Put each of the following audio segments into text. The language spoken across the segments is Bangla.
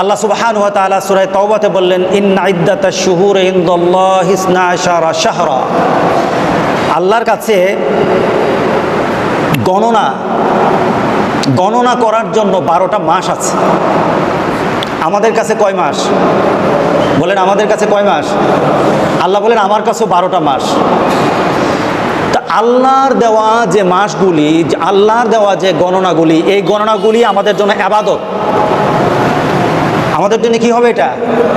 আল্লাহ সুবহান ওয়া তাআলা সূরা তাওবাতে বললেন, ইন্না ইদ্দাতাশ শুহুর ইনদাল্লাহি ইসনা আশারা শাহরা। আল্লাহর কাছে গণনা গণনা করার জন্য বারোটা মাস আছে। আমাদের কাছে কয় মাস? বলেন, আমাদের কাছে কয় মাস? আল্লাহ বলেন, আমার কাছেও বারোটা মাস। তা আল্লাহর দেওয়া যে মাসগুলি, আল্লাহর দেওয়া যে গণনাগুলি, এই গণনাগুলি আমাদের জন্য আবাদত। আমাদের জন্য কি হবে এটা?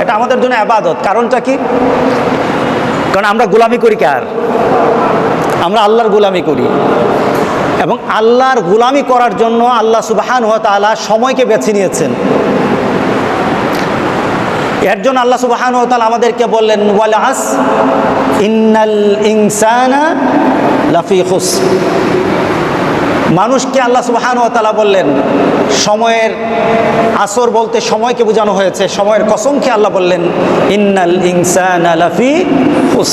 এটা আমাদের জন্য আবাদত। কারণটা কি? কারণ আমরা গোলামি করি কার? আমরা আল্লাহর গোলামি করি। এবং আল্লাহর গোলামি করার জন্য আল্লাহ সুবাহান ওয়া তাআলা সময়কে বেছে নিয়েছেন। এর জন্য আল্লাহ সুবাহান ওয়া তাআলা আমাদেরকে বললেন, ওয়াল আস ইন্নাল ইনসানা লাফি খুস মানুষকে আল্লাহ সুবাহান ওয়া তাআলা বললেন সময়ের আসর বলতে সময়কে বোঝানো হয়েছে, সময়ের কসমকে আল্লাহ বললেন, ইন্নাল ইনসান আলাফি খুস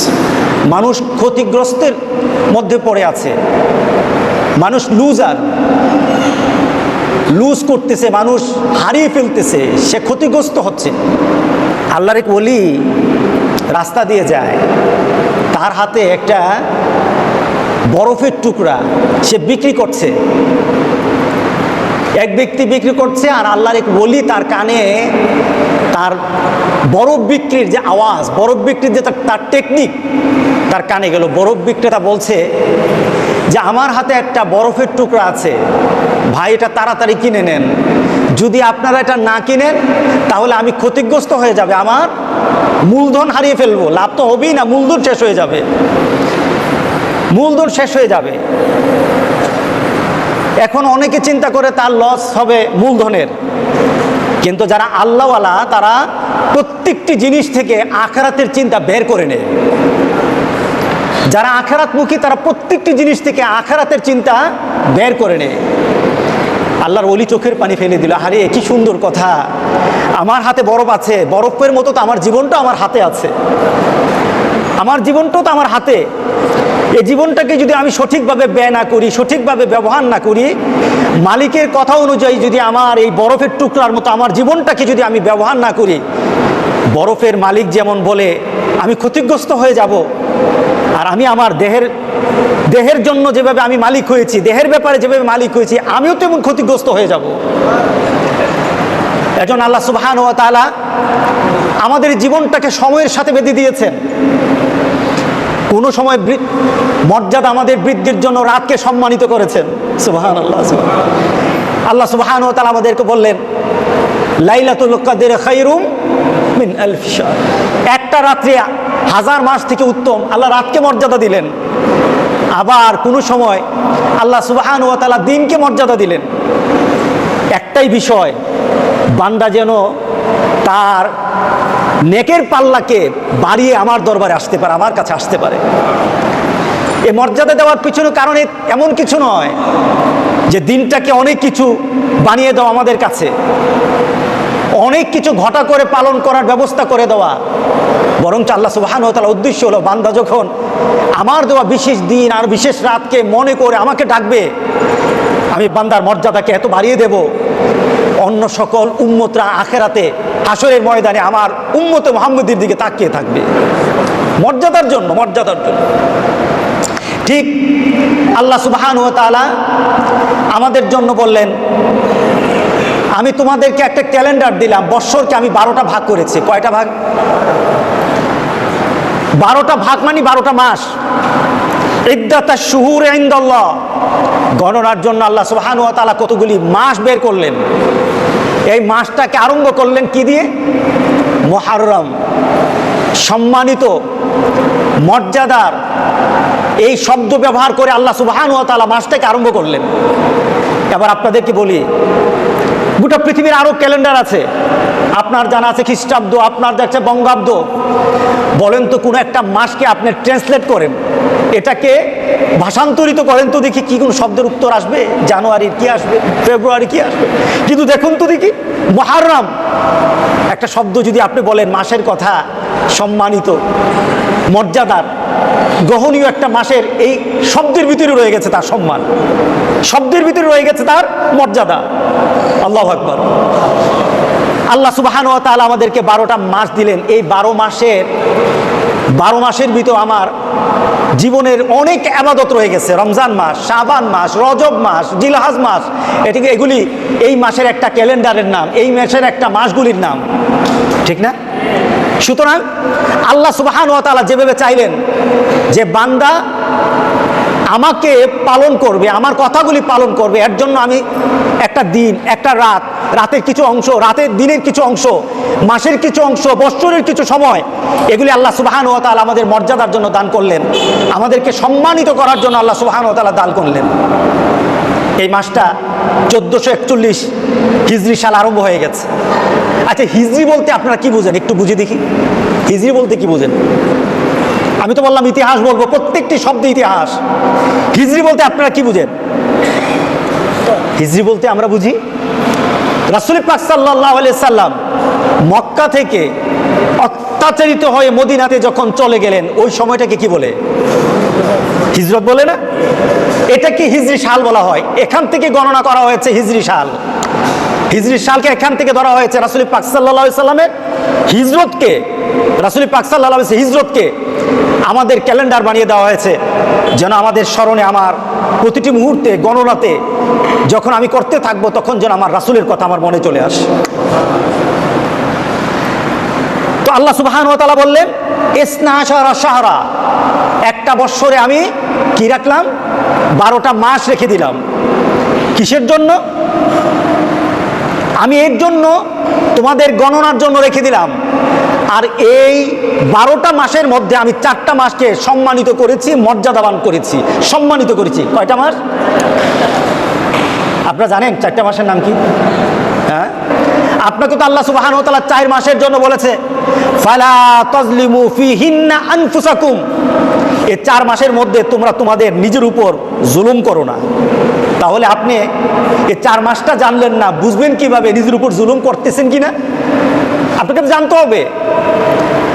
মানুষ ক্ষতিগ্রস্তের মধ্যে পড়ে আছে। মানুষ লুজার লুজ করতেছে, মানুষ হারিয়ে ফেলতেছে, সে ক্ষতিগ্রস্ত হচ্ছে। আল্লাহর ওলি রাস্তা দিয়ে যায়, তার হাতে একটা বরফের টুকরা, সে বিক্রি করছে। এক ব্যক্তি বিক্রি করছে আর আল্লাহর এক ওলি তার কানে তার বরফ বিক্রির যে আওয়াজ, বরফ বিক্রির যে তার- তার টেকনিক তার কানে গেল। বরফ বিক্রেতা বলছে যে, আমার হাতে একটা বরফের টুকরা আছে। ভাই, এটা তাড়াতাড়ি কিনে নেন। যদি আপনারা এটা না কিনেন, তাহলে আমি ক্ষতিগ্রস্ত হয়ে যাবে। আমার মূলধন হারিয়ে ফেলব। লাভ তো হবেই না, মূলধন শেষ হয়ে যাবে। মূলধন শেষ হয়ে যাবে। এখন অনেকে চিন্তা করে তার লস হবে মূলধনের কিন্তু যারা আল্লাহওয়ালা, তারা প্রত্যেকটি জিনিস থেকে আখেরাতের চিন্তা বের করে নেয়। যারা আখেরাতমুখী, তারা প্রত্যেকটি জিনিস থেকে আখেরাতের চিন্তা বের করে নেয়। আল্লাহর অলি চোখের পানি ফেলে দিল, আরে কি সুন্দর কথা। আমার হাতে বরফ আছে, বরফের মতো তো আমার জীবনটা আমার হাতে আছে। আমার জীবনটাও তো আমার হাতে। এই জীবনটাকে যদি আমি সঠিকভাবে ব্যয় না করি, সঠিকভাবে ব্যবহার না করি, মালিকের কথা অনুযায়ী যদি আমার এই বরফের টুকরার মতো আমার জীবনটাকে যদি আমি ব্যবহার না করি, বরফের মালিক যেমন বলে, আমি ক্ষতিগ্রস্ত হয়ে যাব। আর আমি আমার দেহের দেহের জন্য যেভাবে আমি মালিক হয়েছি, দেহের ব্যাপারে যেভাবে মালিক হয়েছি, আমিও তেমন ক্ষতিগ্রস্ত হয়ে যাব। একজন আল্লাহ সুবহান ও তাআলা আমাদের জীবনটাকে সময়ের সাথে বেঁধে দিয়েছেন। কোনো সময় মর্যাদা আমাদের বৃদ্ধির জন্য রাতকে সম্মানিত করেছেন। সুবহান আল্লাহ আল্লাহ সুবহান ও তাআলা আমাদেরকে বললেন, লাইলাতুল কাদের খাইরুম মিন একটা রাত্রে হাজার মাস থেকে উত্তম, আল্লাহ রাতকে মর্যাদা দিলেন। আবার কোনো সময় আল্লাহ সুবাহান ও তালা দিনকে মর্যাদা দিলেন। একটাই বিষয়, বান্দা যেন তার নেকের পাল্লাকে বাড়িয়ে আমার দরবারে আসতে পারে, আমার কাছে আসতে পারে। এ মর্যাদা দেওয়ার পিছনে কারণে এমন কিছু নয় যে দিনটাকে অনেক কিছু বানিয়ে দেওয়া আমাদের কাছে। অনেক কিছু ঘটা করে পালন করার ব্যবস্থা করে দেওয়া। বরং আল্লাহ সুবাহান তার উদ্দেশ্য হলো, বান্দা যখন আমার দেওয়া বিশেষ দিন আর বিশেষ রাতকে মনে করে আমাকে ডাকবে, আমি বান্দার মর্যাদাকে এত বাড়িয়ে দেব। অন্য সকল উম্মতরা আখেরাতে হাসরের ময়দানে আমার উম্মত মোহাম্মদের দিকে তাকিয়ে থাকবে। মর্যাদার জন্য মর্যাদার জন্য। ঠিক আল্লাহ সুবাহান ও তাআলা আমাদের জন্য বললেন, আমি তোমাদেরকে একটা ক্যালেন্ডার দিলাম, বৎসরকে আমি বারোটা ভাগ করেছি। কয়টা ভাগ? বারোটা ভাগ মানে বারোটা মাস। ইদ্দাতা শুহুর ইনদাল্লাহ। গণনার জন্য আল্লাহ সুবহানাহু ওয়া তাআলা কতগুলি মাস বের করলেন। এই মাসটাকে আরম্ভ করলেন কি দিয়ে? মুহররম সম্মানিত মর্যাদার এই শব্দ ব্যবহার করে আল্লাহ সুবহানাহু ওয়া তাআলা মাসটাকে আরম্ভ করলেন। এবার আপনাদেরকে বলি গোটা পৃথিবীর আরও ক্যালেন্ডার আছে। আপনার জানা আছে খ্রিস্টাব্দ, আপনার যাচ্ছে বঙ্গাব্দ। বলেন তো কোনো একটা মাসকে আপনি ট্রান্সলেট করেন। এটাকে ভাষান্তরিত করেন তো দেখি কি কোন শব্দের উত্তর আসবে, জানুয়ারির কি আসবে, ফেব্রুয়ারি কি আসবে। কিন্তু দেখুন তো দেখি, মহারাম। একটা শব্দ যদি আপনি বলেন মাসের কথা সম্মানিত মর্যাদার গ্রহণীয় একটা মাসের এই শব্দের ভিতরে রয়ে গেছে তার সম্মান। শব্দের ভিতরে রয়ে গেছে তার মর্যাদা। আল্লাহ আকবর। আল্লাহ সুবাহান ও তাআলা আমাদেরকে বারোটা মাস দিলেন। এই বারো মাসের বারো মাসের ভিতর আমার জীবনের অনেক আবাদত রয়ে গেছে। রমজান মাস, শাবান মাস, রজব মাস, জিলহাজ মাস। এটিকে এগুলি এই মাসের একটা ক্যালেন্ডারের নাম, এই মাসের একটা মাসগুলির নাম। ঠিক না? সুতরাং আল্লাহ সুবাহান ও তাআলা যেভাবে চাইলেন যে বান্দা আমাকে পালন করবে, আমার কথাগুলি পালন করবে, এর জন্য আমি একটা দিন, একটা রাত, রাতের কিছু অংশ, রাতের দিনের কিছু অংশ, মাসের কিছু অংশ, বৎসরের কিছু সময়, এগুলি আল্লাহ সুবাহান ও তাআলা আমাদের মর্যাদার জন্য দান করলেন। আমাদেরকে সম্মানিত করার জন্য আল্লাহ সুবাহান ও তালা দান করলেন। এই মাসটা চোদ্দোশো একচল্লিশ হিজরি সাল আরম্ভ হয়ে গেছে। আচ্ছা হিজরি বলতে আপনারা কি বুঝেন? একটু বুঝে দেখি। হিজরি বলতে কি বুঝেন? আমি তো বললাম ইতিহাস বলব, প্রত্যেকটি শব্দ ইতিহাস। হিজরি বলতে আপনারা কি বুঝেন? হিজরি বলতে আমরা বুঝি, রাসুল পাক সাল্লাহ সাল্লাম মক্কা থেকে অত্যাচারিত হয়ে মদিনাতে যখন চলে গেলেন, ওই সময়টাকে কি বলে? হিজরত বলে না? এটাকে হিজরি সাল বলা হয়। এখান থেকে গণনা করা হয়েছে হিজরি সাল হিজরি সালকে এখান থেকে ধরা হয়েছে রাসুল পাক সাল্লামের হিজরতকে। রাসুল পাক হিজরতকে আমাদের ক্যালেন্ডার বানিয়ে দেওয়া হয়েছে। যেন আমাদের স্মরণে আমার প্রতিটি মুহূর্তে, গণনাতে যখন আমি করতে থাকব, তখন যেন আমার রাসুলের কথা আমার মনে চলে আসে। তো আল্লাহ সুবাহান তালা বললেন, ইসনা আশারা সাহারা একটা বৎসরে আমি কি রাখলাম? বারোটা মাস রেখে দিলাম। কিসের জন্য? আমি এর জন্য তোমাদের গণনার জন্য রেখে দিলাম। আর এই বারোটা মাসের মধ্যে আমি চারটা মাসকে সম্মানিত করেছি, মর্যাদাবান করেছি। সম্মানিত করেছি। কয়টা মাস? আপনারা জানেন চারটা মাসের নাম কি? হ্যাঁ? আপনাকে তো আল্লাহ সুবাহান ও তাআলা চার মাসের জন্য বলেছে, ফালা তজলিমু ফি হিন্না আনফুসাকুম। এই চার মাসের মধ্যে তোমরা তোমাদের নিজের উপর জুলুম করো না। তাহলে আপনি এই চার মাসটা জানলেন না, বুঝবেন কীভাবে নিজের উপর জুলুম করতেছেন কিনা? আপনাকে তো জানতে হবে।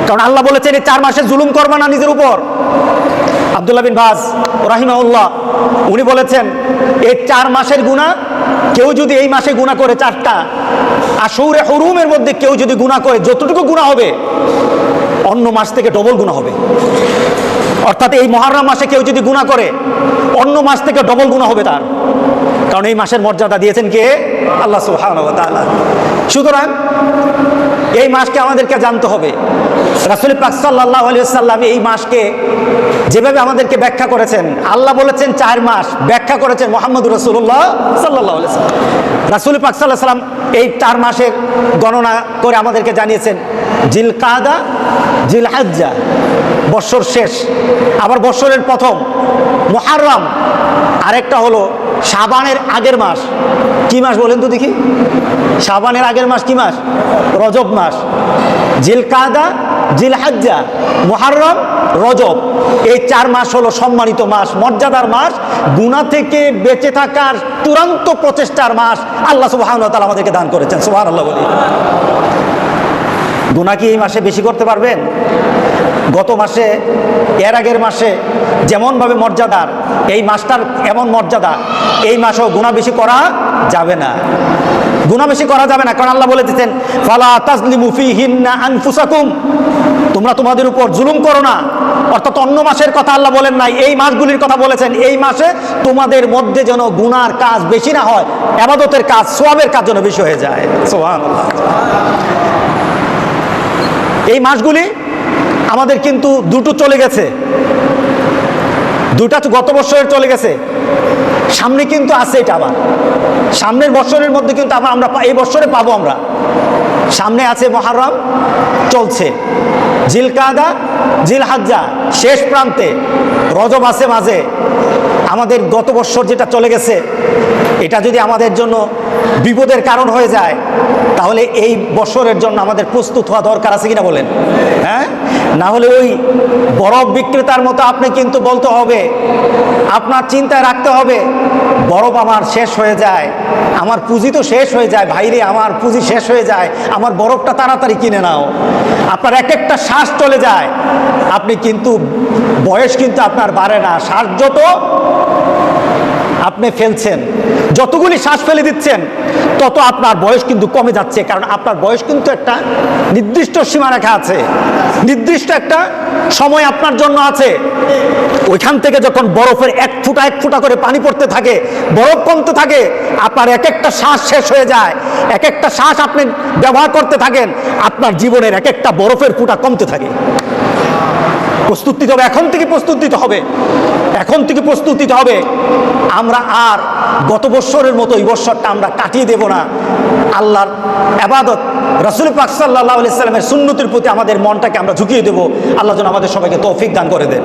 কারণ আল্লাহ বলেছেন এই চার মাসে জুলুম করবে না নিজের উপর। আবদুল্লাহ বিন বাজ রাহিমাউল্লাহ উনি বলেছেন এই চার মাসের গুণা কেউ যদি এই মাসে গুণা করে চারটা আর সৌরে হরুমের মধ্যে কেউ যদি গুণা করে, যতটুকু গুণা হবে, অন্য মাস থেকে ডবল গুণা হবে। অর্থাৎ এই মহারম মাসে কেউ যদি গুণা করে, অন্য মাস থেকে ডবল গুণা হবে তার। কারণ এই মাসের মর্যাদা দিয়েছেন কে? আল্লাহ সুহান সুতরাং এই মাসকে আমাদেরকে জানতে হবে। রাসুল পাক সাল্লাহ সাল্লাম এই মাসকে যেভাবে আমাদেরকে ব্যাখ্যা করেছেন, আল্লাহ বলেছেন চার মাস ব্যাখ্যা করেছেন মোহাম্মদ রসুল্লাহ সাল্লাহ রাসুল পাক সাল্লাহ সাল্লাম এই চার মাসের গণনা করে আমাদেরকে জানিয়েছেন জিল কাদা জিল হাজ্জা বৎসর শেষ। আবার বৎসরের প্রথম মোহারম আরেকটা হলো সাবানের আগের মাস। কি মাস বলেন তো দেখি? সাবানের আগের মাস কি মাস? রজব মাস। জিল কাদা জিল হাজ্জা মোহারম রজব। এই চার মাস হলো সম্মানিত মাস, মর্যাদার মাস গুণা থেকে বেঁচে থাকার চূড়ান্ত প্রচেষ্টার মাস। আল্লাহ সুবাহ আমাদেরকে দান করেছেন সুবাহ আল্লাহ বলি। গুণা কি এই মাসে বেশি করতে পারবেন? গত মাসে, এর আগের মাসে যেমনভাবে মর্যাদার, এই মাসটার এমন মর্যাদা, এই মাসেও গুণা বেশি করা যাবে না। গুণা বেশি করা যাবে না, কারণ আল্লাহ বলে দিচ্ছেন ফালা তাজলিমু ফি হিন্না আনফুসাকুম। তোমরা তোমাদের উপর জুলুম করো না। অর্থাৎ অন্য মাসের কথা আল্লাহ বলেন নাই, এই মাসগুলির কথা বলেছেন, এই মাসে তোমাদের মধ্যে যেন গুনার কাজ বেশি না হয় আবাদতের কাজ, সোয়াবের কাজ যেন বেশি হয়ে যায়। সুবহানাল্লাহ। এই মাসগুলি আমাদের কিন্তু দুটো চলে গেছে। দুটা গত বছরের চলে গেছে। সামনে কিন্তু আছে এটা আবার। সামনের বছরের মধ্যে কিন্তু আবার আমরা এই বছরে পাবো আমরা। সামনে আছে মহারম, চলছে। জিল কাদা জিল হাজ্জা শেষ প্রান্তে, রজব আছে মাঝে। আমাদের গত বছর যেটা চলে গেছে এটা যদি আমাদের জন্য বিপদের কারণ হয়ে যায়, তাহলে এই বছরের জন্য আমাদের প্রস্তুত হওয়া দরকার আছে কিনা বলেন? হ্যাঁ? না হলে ওই বরফ বিক্রেতার মতো আপনি কিন্তু বলতে হবে, আপনার চিন্তায় রাখতে হবে, বরফ আমার শেষ হয়ে যায়, আমার পুঁজি তো শেষ হয়ে যায়, ভাইরে আমার পুঁজি শেষ হয়ে যায়, আমার বরফটা তাড়াতাড়ি কিনে নাও। আপনার এক একটা শ্বাস চলে যায়, আপনি কিন্তু বয়স কিন্তু আপনার বাড়ে না, শ্বাস যত আপনি ফেলছেন। যতগুলি শ্বাস ফেলে দিচ্ছেন, তত আপনার বয়স কিন্তু কমে যাচ্ছে, কারণ আপনার বয়স কিন্তু একটা নির্দিষ্ট সীমারেখা আছে। নির্দিষ্ট একটা সময় আপনার জন্য আছে। ওইখান থেকে যখন বরফের এক ফুটা এক ফুটা করে পানি পড়তে থাকে, বরফ কমতে থাকে, আপনার এক একটা শ্বাস শেষ হয়ে যায়। এক একটা শ্বাস আপনি ব্যবহার করতে থাকেন, আপনার জীবনের এক একটা বরফের ফুটা কমতে থাকে। প্রস্তুত নিতে হবে, এখন থেকে প্রস্তুত নিতে হবে। এখন থেকে প্রস্তুত নিতে হবে। আমরা আর গত বৎসরের মতো এই বৎসরটা আমরা কাটিয়ে দেব না। আল্লাহর আবাদত, রসুল পাক সাল্লাহ সাল্লামের সুন্নতির প্রতি আমাদের মনটাকে আমরা ঝুঁকিয়ে দেবো। আল্লাহ যেন আমাদের সবাইকে তৌফিক দান করে দেন।